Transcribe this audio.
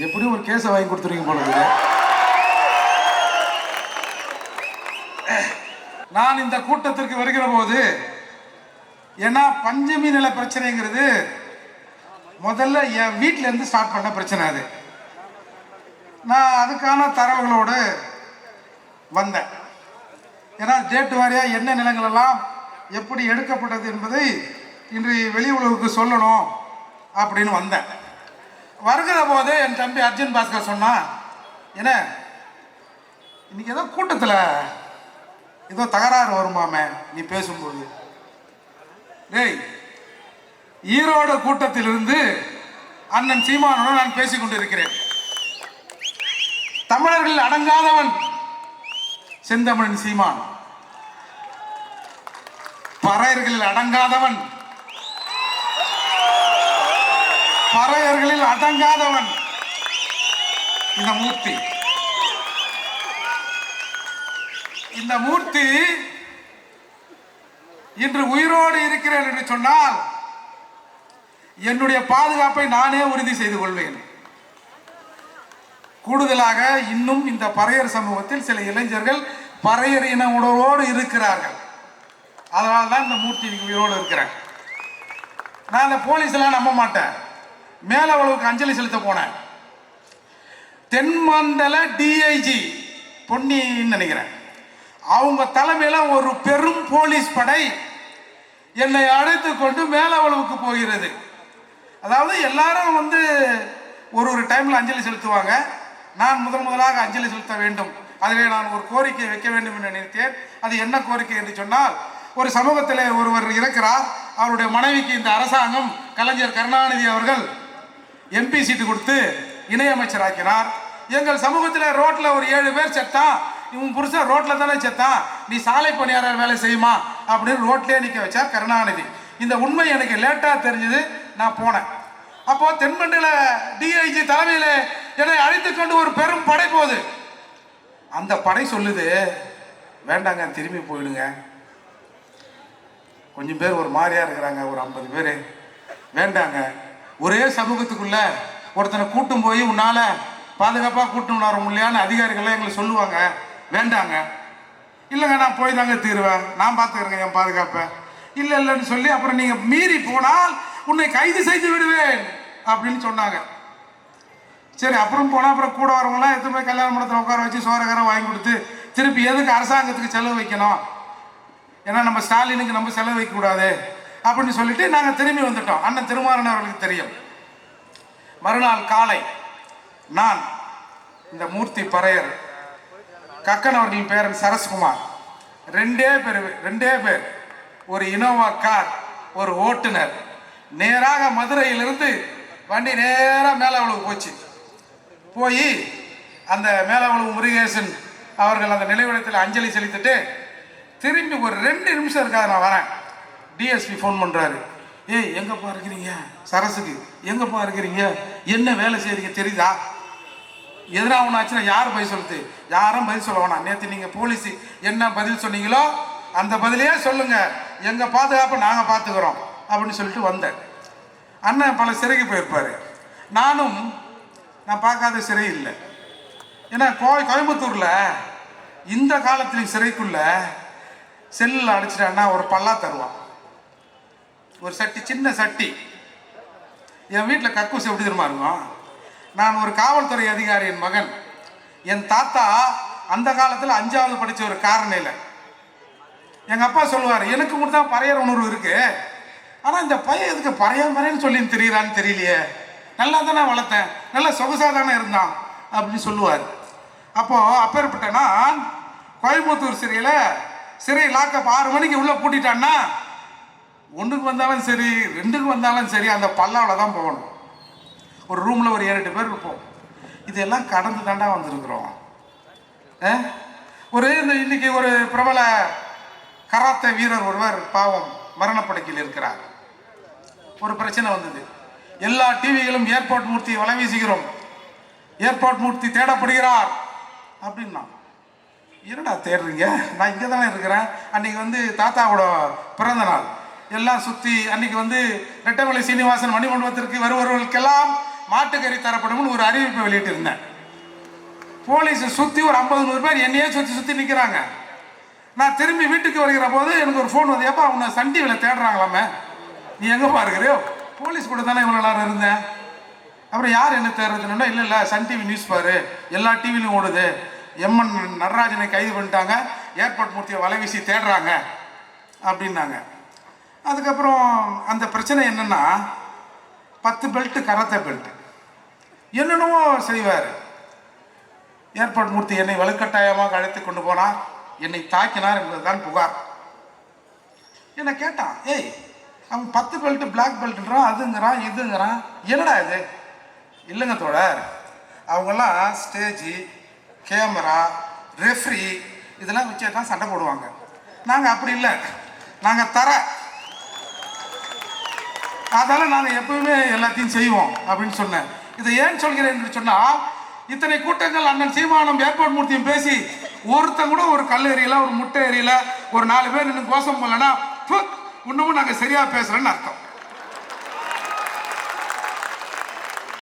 ஒரு கேஸை வாங்கி கொடுத்துருவீங்க போல நான் இந்த கூட்டத்திற்கு வருகிற போது ஏன்னா பஞ்சமி நில பிரச்சனைங்கிறது முதல்ல என் வீட்டிலேருந்து இருந்து ஸ்டார்ட் பண்ண பிரச்சனை அது. நான் அதுக்கான தரவுகளோடு வந்தேன். ஏன்னா டேட்டு வாரியா என்ன நிலங்கள் எல்லாம் எப்படி எடுக்கப்பட்டது என்பதை இன்று வெளி உலகுக்கு சொல்லணும் அப்படின்னு வந்தேன். வருகிற போது என் தம்பி அர்ஜுன் பாஸ்கர் சொன்னான் என்ன இன்னைக்கு ஏதோ கூட்டத்தில் ஏதோ தகராறு வருமாமே நீ பேசும்போது. டேய் ஈரோடு கூட்டத்திலிருந்து அண்ணன் சீமானுடன் நான் பேசிக் கொண்டிருக்கிறேன். தமிழர்கள் அடங்காதவன் செந்தமிழன் சீமான். பறையர்களில் அடங்காதவன் பறையர்களில் அடங்காதவன். இந்த மூர்த்தி. இந்த மூர்த்தி இன்று உயிரோடு இருக்கிறேன் என்று சொன்னால் என்னுடைய பாதுகாப்பை நானே உறுதி செய்து கொள்வேன். கூடுதலாக இன்னும் இந்த பறையர் சமூகத்தில் சில இளைஞர்கள் பறையர் இன உணர்வோடு இருக்கிறார்கள். அதனால தான் இந்த மூர்த்தி உயிரோடு இருக்கிறேன் நான் இந்த போலீஸ்லாம் நம்ப மாட்டேன். மேலவளவுக்கு அஞ்சலி செலுத்த போனேன். தென்மண்டல டிஐஜி பொன்னின்னு நினைக்கிறேன். அவங்க தலைமையில் ஒரு பெரும் போலீஸ் படை என்னை அழைத்து கொண்டு மேலவளவுக்கு போகிறது. அதாவது எல்லாரும் வந்து ஒரு ஒரு டைமில் அஞ்சலி செலுத்துவாங்க. நான் முதன் முதலாக அஞ்சலி செலுத்த வேண்டும். அதிலே நான் ஒரு கோரிக்கை வைக்க வேண்டும் என்று நினைத்தேன். அது என்ன கோரிக்கை என்று சொன்னால் ஒரு சமூகத்தில் ஒருவர் இருக்கிறார். அவருடைய மனைவிக்கு இந்த அரசாங்கம் கலைஞர் கருணாநிதி அவர்கள் எம்பி சீட்டு கொடுத்து இணையமைச்சராக்கினார். எங்கள் சமூகத்தில் ரோட்டில் ஒரு ஏழு பேர் செத்தான் இவன் புருஷன் ரோட்டில் தானே செத்தான் நீ சாலை பணியாளர் வேலை செய்யுமா? அப்படின்னு ரோட்லேயே நிற்க வச்சார் கருணாநிதி. இந்த உண்மை எனக்கு லேட்டாக தெரிஞ்சது நான் போனேன். அப்போது தென்மண்டல டிஐஜி தலைமையில் என்னை அழைத்து கொண்டு ஒரு பெரும் படை போகுது. அந்த படை சொல்லுது வேண்டாங்க திரும்பி போயிடுங்க. கொஞ்சம் பேர் ஒரு மாதிரியாக இருக்கிறாங்க ஒரு ஐம்பது பேர். வேண்டாங்க ஒரே சமூகத்துக்குள்ள ஒருத்தனை கூட்டும் போய் உன்னால பாதுகாப்பாக கூட்டம் வர முடியான்னு அதிகாரிகள்லாம் எங்களை சொல்லுவாங்க. வேண்டாங்க. இல்லைங்க நான் போய் தாங்க தீருவேன். நான் பார்த்துக்கிறேங்க என் பாதுகாப்பை. இல்லை இல்லைன்னு சொல்லி அப்புறம் நீங்கள் மீறி போனால் உன்னை கைது செய்து விடுவேன் அப்படின்னு சொன்னாங்க. சரி அப்புறம் போனால் அப்புறம் கூட வரவங்களாம் எடுத்து போய் கல்யாண மண்டலத்தில் உட்கார வச்சு சோரகரம் வாங்கி கொடுத்து திருப்பி எதுக்கு அரசாங்கத்துக்கு செலவு வைக்கணும்? ஏன்னா நம்ம ஸ்டாலினுக்கு நம்ம செலவு வைக்கக்கூடாது அப்படின்னு சொல்லிட்டு நாங்கள் திரும்பி வந்துட்டோம். அண்ணன் திருமாறன் அவர்களுக்கு தெரியும். மறுநாள் காலை நான் இந்த மூர்த்தி பறையர் கக்கன் அவர்களின் பேரன் சரஸ்குமார் ரெண்டே பேர் ரெண்டே பேர் ஒரு இனோவா கார் ஒரு ஓட்டுநர். நேராக மதுரையிலிருந்து வண்டி நேராக மேலவளவு போச்சு. போய் அந்த மேலவளவு முருகேசன் அவர்கள் அந்த நினைவிடத்தில் அஞ்சலி செலுத்திட்டு திரும்பி ஒரு ரெண்டு நிமிஷம் இருக்காது நான் வரேன். டிஎஸ்பி ஃபோன் பண்ணுறாரு ஏய் எங்கப்பா இருக்கிறீங்க? சரசுக்கு எங்கப்பா இருக்கிறீங்க? என்ன வேலை செய்கிறீங்க தெரியுதா? எதனா ஒன்று ஆச்சுன்னா யார் பதில் சொல்லுது? யாரும் பதில் சொல்ல வேணாம். நேற்று நீங்கள் போலீஸு என்ன பதில் சொன்னீங்களோ அந்த பதிலையே சொல்லுங்கள் எங்கள் பாதுகாப்பை நாங்கள் பார்த்துக்கிறோம் அப்படின்னு சொல்லிட்டு வந்தேன். அண்ணன் பல சிறைக்கு போயிருப்பார். நானும் நான் பார்க்காத சிறை இல்லை. ஏன்னா கோவை கோயம்புத்தூரில் இந்த காலத்துலேயும் சிறைக்குள்ளே செல்லில் அடிச்சிட்டான்னா ஒரு பல்லா தருவான். ஒரு சட்டி சின்ன சட்டி. என் வீட்டில் கக்கூஸ் எப்படி தெரியுமா இருக்கும்? நான் ஒரு காவல்துறை அதிகாரியின் மகன். என் தாத்தா அந்த காலத்தில் அஞ்சாவது படித்த ஒரு காரணையில். எங்கள் அப்பா சொல்லுவார் எனக்கு மட்டும் தான் பறையிற உணர்வு இருக்கு. ஆனால் இந்த பையன் எதுக்கு பறையா மறையன்னு சொல்லி தெரியறான்னு தெரியலையே. நல்லா தானே வளர்த்தேன். நல்லா சொகுசாக தானே இருந்தான். அப்படின்னு சொல்லுவார். அப்போது அப்பேற்பட்ட நான் கோயம்புத்தூர் சிறையில் சிறை லாக்கப் ஆறு மணிக்கு உள்ளே பூட்டிட்டான்னா ஒன்றுக்கு வந்தாலும் சரி ரெண்டுக்கு வந்தாலும் சரி அந்த பல்லாவில் தான் போகணும். ஒரு ரூமில் ஒரு ஏழு எட்டு பேர் இருப்போம். இதெல்லாம் கடந்து தாண்டா வந்திருக்கிறோம். ஆ? ஒரு இந்த இன்னைக்கு ஒரு பிரபல கராத்தே வீரர் ஒருவர் பாவம் மரணப்படுக்கையில் இருக்கிறார். ஒரு பிரச்சனை வந்தது. எல்லா டிவிகளும் ஏர்போர்ட் மூர்த்தி வலை வீசுகிறோம். ஏர்போர்ட் மூர்த்தி தேடப்படுகிறார் அப்படின்னா என்னடா தேடுறீங்க? நான் இங்கே தானே இருக்கிறேன். அன்னைக்கு வந்து தாத்தாவோட பிறந்த நாள். எல்லாம் சுற்றி அன்னைக்கு வந்து ரெட்டமலை சீனிவாசன் மணிமண்டபத்திற்கு வருபவர்களுக்கெல்லாம் மாட்டுக்கறி தரப்படும்னு ஒரு அறிவிப்பை வெளியிட்டிருந்தேன். போலீஸ் போலீஸை சுற்றி ஒரு ஐம்பது நூறு பேர் என்னையே சுற்றி சுற்றி நிற்கிறாங்க நான் திரும்பி வீட்டுக்கு வருகிற போது எனக்கு ஒரு ஃபோன் வந்து எப்போ உன்னை சன் டிவியில் தேடுறாங்களாமே? நீ எங்கே பாருக்கிறியோ போலீஸ் கூட தானே இவ்வளோ நேரம் இருந்தேன். அப்புறம் யார் என்ன தேடுறதுன்னா இல்லை இல்லை சன் டிவி நியூஸ் பாரு. எல்லா டிவிலையும் ஓடுது. எம்என் நடராஜனை கைது பண்ணிட்டாங்க. ஏர்போர்ட் மூர்த்தியை வலை வீசி தேடுறாங்க. அப்படின்னாங்க. அதுக்கப்புறம் அந்த பிரச்சனை என்னன்னா பத்து பெல்ட்டு கராத்தே பெல்ட்டு என்னென்னவோ செய்வார். ஏற்பாடு மூர்த்தி என்னை வலுக்கட்டாயமாக அழைத்து கொண்டு போனார். என்னை தாக்கினார் என்பதுதான் புகார். என்னை கேட்டான் ஏய் அவன் பத்து பெல்ட் பிளாக் பெல்ட்ன்றான் அதுங்கிறான் இதுங்கிறான். என்னடா இது? இல்லைங்க தோழர் அவங்கெல்லாம் ஸ்டேஜி கேமரா ரெஃப்ரி இதெல்லாம் வச்சு தான் சண்டை போடுவாங்க. நாங்கள் அப்படி இல்லை. நாங்கள் தர அதனால் நாங்கள் எப்பவுமே எல்லாத்தையும் செய்வோம் அப்படின்னு சொன்னேன். இதை ஏன் சொல்கிறேன் என்று சொன்னால் இத்தனை கூட்டங்கள் அண்ணன் சீமானம் ஏற்பாடு மூர்த்தியும் பேசி ஒருத்தன் கூட ஒரு கல் எறியல ஒரு முட்டை எறியல ஒரு நாலு பேர் நின்று கோஷம் போகலன்னா இன்னமும் நாங்கள் சரியாக பேசுகிறேன்னு அர்த்தம்.